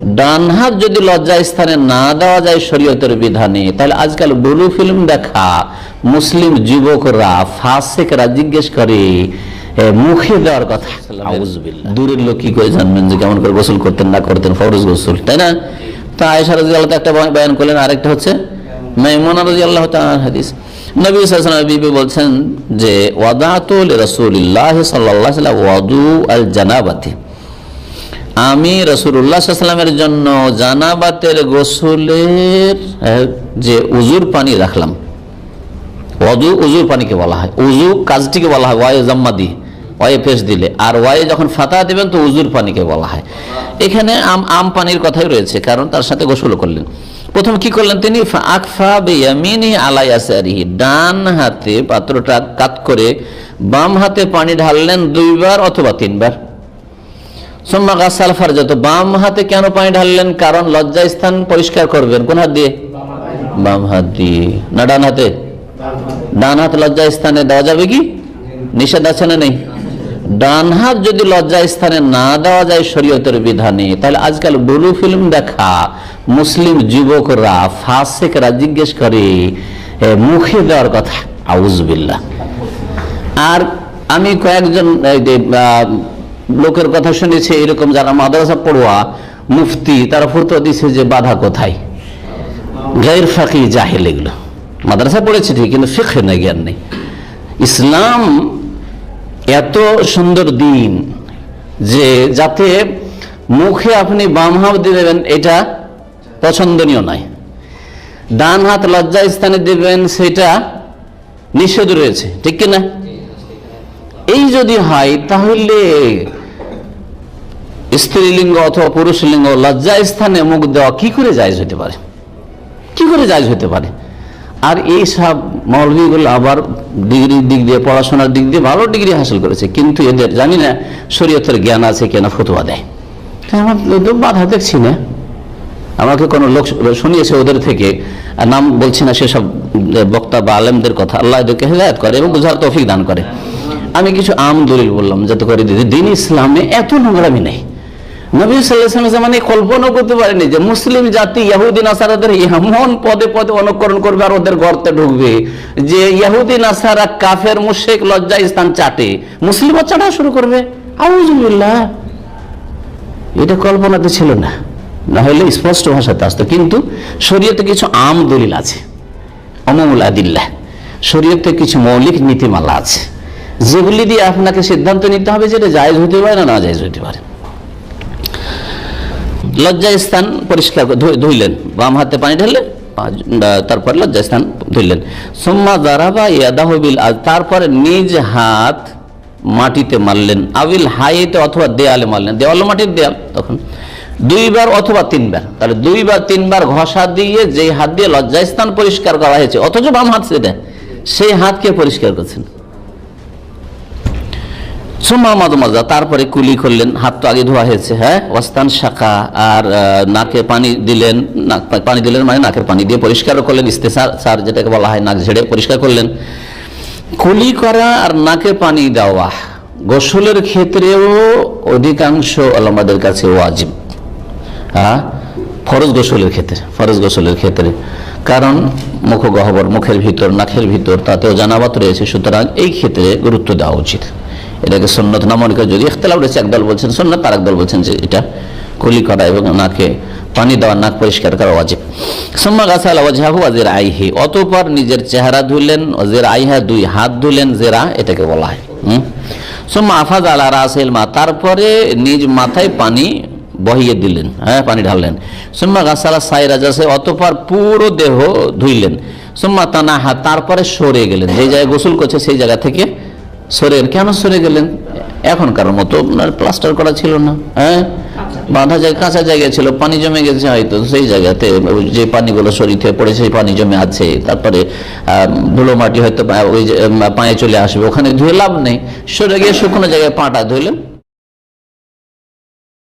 ডান হাত যদি লজ্জা স্থানে না দেওয়া যায় শরীয়তের বিধানে তাহলে আজকাল ব্লু ফিল্ম দেখা। মুসলিম যুবকরা ফাসেকরা জিজ্ঞেস করে মুখে দেওয়ার কথা? দূরের লোক কি করে জানবেন যে কেমন করে গোসল করতেন না করতেন ফরজ গোসল তাই না? তা আয়সা রাজি আল্লাহ একটা বয়ান- করলেন আরেকটা হচ্ছে মাইমুনা রাজি আল্লাহ হাদিস। নবী সাল্লাল্লাহু বিবি বলছেন যে ওয়াদাতুল রাসূলিল্লাহ সাল্লাল্লাহু আলাইহি ওয়াদু আল জানাবাতি আমি রসুল্লাহামের জন্য জানাবাতের গোসলের যে উজুর পানি রাখলাম। অজু উজুর পানিকে বলা হয়। উজু কাজটিকে বলা হয় ওয়াই জাম্মা দিয়ে ওয়াই পেশ দিলে। আর ওয়াই যখন ফাতা দেবেন তো উজুর পানিকে বলা হয়। এখানে আম আম পানির কথাই রয়েছে, কারণ তার সাথে গোসল করলেন। প্রথম কি করলেন তিনি? আকফা বেয়ামিনি আলাইয়াসারিহি ডান হাতে পাত্রটা কাত করে বাম হাতে পানি ঢাললেন দুইবার অথবা তিনবার। সোম্মা গাছাল ফারজাত, বাম হাতে কেন পানি ঢাললেন? কারণ লজ্জা স্থান পরিষ্কার করবেন। কোন হাত দিয়ে? বাম হাত দিয়ে। না, ডান হাতে? ডান হাত লজ্জা স্থানে দেওয়া যাবে কি? নিষেধ আছে না নেই? ডান হাত যদি লজ্জা স্থানে না দেওয়া যায় শরীয়তের বিধানে, তাহলে আজকাল ব্লু ফিল্ম দেখা। মুসলিম যুবকরা ফাসেকরা জিজ্ঞেস করে মুখে দেওয়ার কথা? আউজবিল্লা আর আমি কয়েকজন লোকের কথা শুনেছে, এরকম যারা মাদ্রাসা পড়ুয়া, মুফতি, তারা ফতুয়া দিছে যে বাধা কোথায়? গায়ের ফাঁকি, জাহেল এগুলো। মাদ্রাসা পড়েছে ঠিক কিন্তু ফিখে না জ্ঞান নেই। ইসলাম এত সুন্দর দিন যে যাতে মুখে আপনি বাম হাত দেবেন, এটা পছন্দনীয় নয়। ডান হাত লজ্জা স্থানে দেবেন, সেটা নিষেধ রয়েছে, ঠিক কিনা? এই যদি হয়, তাহলে স্ত্রীলিঙ্গ অথবা পুরুষ লিঙ্গ লজ্জা স্থানে মুখ দেওয়া কি করে জায়জ হতে পারে? কি করে জায়জ হতে পারে? আর এই সব মৌলভীগুলো আবার ডিগ্রির দিক দিয়ে, পড়াশোনার দিক দিয়ে ভালো ডিগ্রি হাসিল করেছে, কিন্তু এদের জানি না শরীয়তের জ্ঞান আছে কেনা, ফতোয়া দেয়। আমার বাধা দেখছি না। আমাকে কোনো লোক শুনিয়েছে ওদের থেকে, আর নাম বলছি না সেসব বক্তা বা আলেমদের কথা। আল্লাহ এদেরকে হেদায়ত করে এবং বুঝার তৌফিক দান করে। আমি কিছু আম দলিল বললাম, যাতে করে দিদি, দিন ইসলামে এত নোংরামি নেই। নবী সাল্লাহ জামানে কল্পনা করতে পারেনি যে মুসলিম জাতি ইয়াহুদ্দিন আসারাদের এমন পদে পদে অনুকরণ করবে আর ওদের গর্তে ঢুকবে যে ইয়াহুদ্দিন আসারা কাফের মুশেক লজ্জা স্থান চাটে। মুসলিমও চাটা শুরু করবে। আউজুবিল্লাহ এটা কল্পনাতে ছিল না। না হলে স্পষ্ট ভাষাতে আসতো। কিন্তু শরীয়তে কিছু আম দলিল আছে। অমমুল আদিল্লাহ। শরীয়তে কিছু মৌলিক নীতিমালা আছে। যেগুলি দিয়ে আপনাকে সিদ্ধান্ত নিতে হবে যেটা জায়েজ হতে পারে না না জায়েজ হতে পারে। লজ্জা স্থান পরিষ্কার করে ধুইলেন। বাম হাতে পানি ঢেললেন তারপর লজ্জা স্থান ধুইলেন। সোম্মা দারাবা ইয়াদাহবিল আজ, তারপরে নিজ হাত মাটিতে মারলেন। আবিল হাইতে অথবা দেয়ালে মারলেন। দেওয়ালে মাটির দেয়াল তখন। দুইবার অথবা তিনবার। তাহলে দুইবার, তিনবার ঘষা দিয়ে যে হাত দিয়ে লজ্জা স্থান পরিষ্কার করা হয়েছে, অথচ বাম হাত সেটা সেই হাতকে পরিষ্কার করছেন। মাজা তারপরে কুলি করলেন, হাত তো আগে ধোয়া হয়েছে হ্যাঁ? অস্তান শাখা, আর নাকে পানি দিলেন নাক পানি দিলেন মানে নাকের পানি দিয়ে পরিষ্কার করলেন, ইস্তেসার, সার যেটাকে বলা হয়, নাক ঝেড়ে পরিষ্কার করলেন। কুলি করা আর নাকে পানি দেওয়া, গোসলের ক্ষেত্রেও অধিকাংশ আলমাদের কাছে ওয়াজিব। হ্যাঁ? ফরজ গোসলের ক্ষেত্রে, ফরজ গোসলের ক্ষেত্রে। কারণ মুখ গহ্বর মুখের ভিতর, নাকের ভিতর, তাতেও জানাবাত রয়েছে, সুতরাং এই ক্ষেত্রে গুরুত্ব দেওয়া উচিত। এটাকে সন্ন্যত নামনিকা যদি ইখতলাফ রয়েছে, একদল বলছেন সন্ন্যত আর একদল বলছেন যে এটা কুলি করা এবং নাকে পানি দেওয়া, নাক পরিষ্কার করা অজিব সম্মা গাছাল ওয়াজহাহু ওয়াজির আইহি, অতঃপর নিজের চেহারা ধুলেন, ওয়াজির আইহা দুই হাত ধুলেন জেরা এটাকে বলা হয় সোম্মা আফাজ আলা রাসেল মা, তারপরে নিজ মাথায় পানি বহিয়ে দিলেন হ্যাঁ পানি ঢাললেন। সোম্মা গাছালা সাইরা যাচ্ছে অতপর পুরো দেহ ধুইলেন। সোম্মা তানাহা, তারপরে সরে গেলেন, যে জায়গায় গোসল করছে, সেই জায়গা থেকে সরে কেন সরে গেলেন? এখনকার মতো প্লাস্টার করা ছিল না হ্যাঁ? বাঁধা যায় কাঁচা জায়গা ছিল, পানি জমে গেছে হয়তো, সেই জায়গাতে যে পানিগুলো শরীর পড়ে সেই পানি জমে আছে। তারপরে ধুলো মাটি হয়তো ওই পায়ে চলে আসবে। ওখানে ধুয়ে লাভ নেই। সরে গিয়ে শুকনো জায়গায় পাটা ধুইলেন।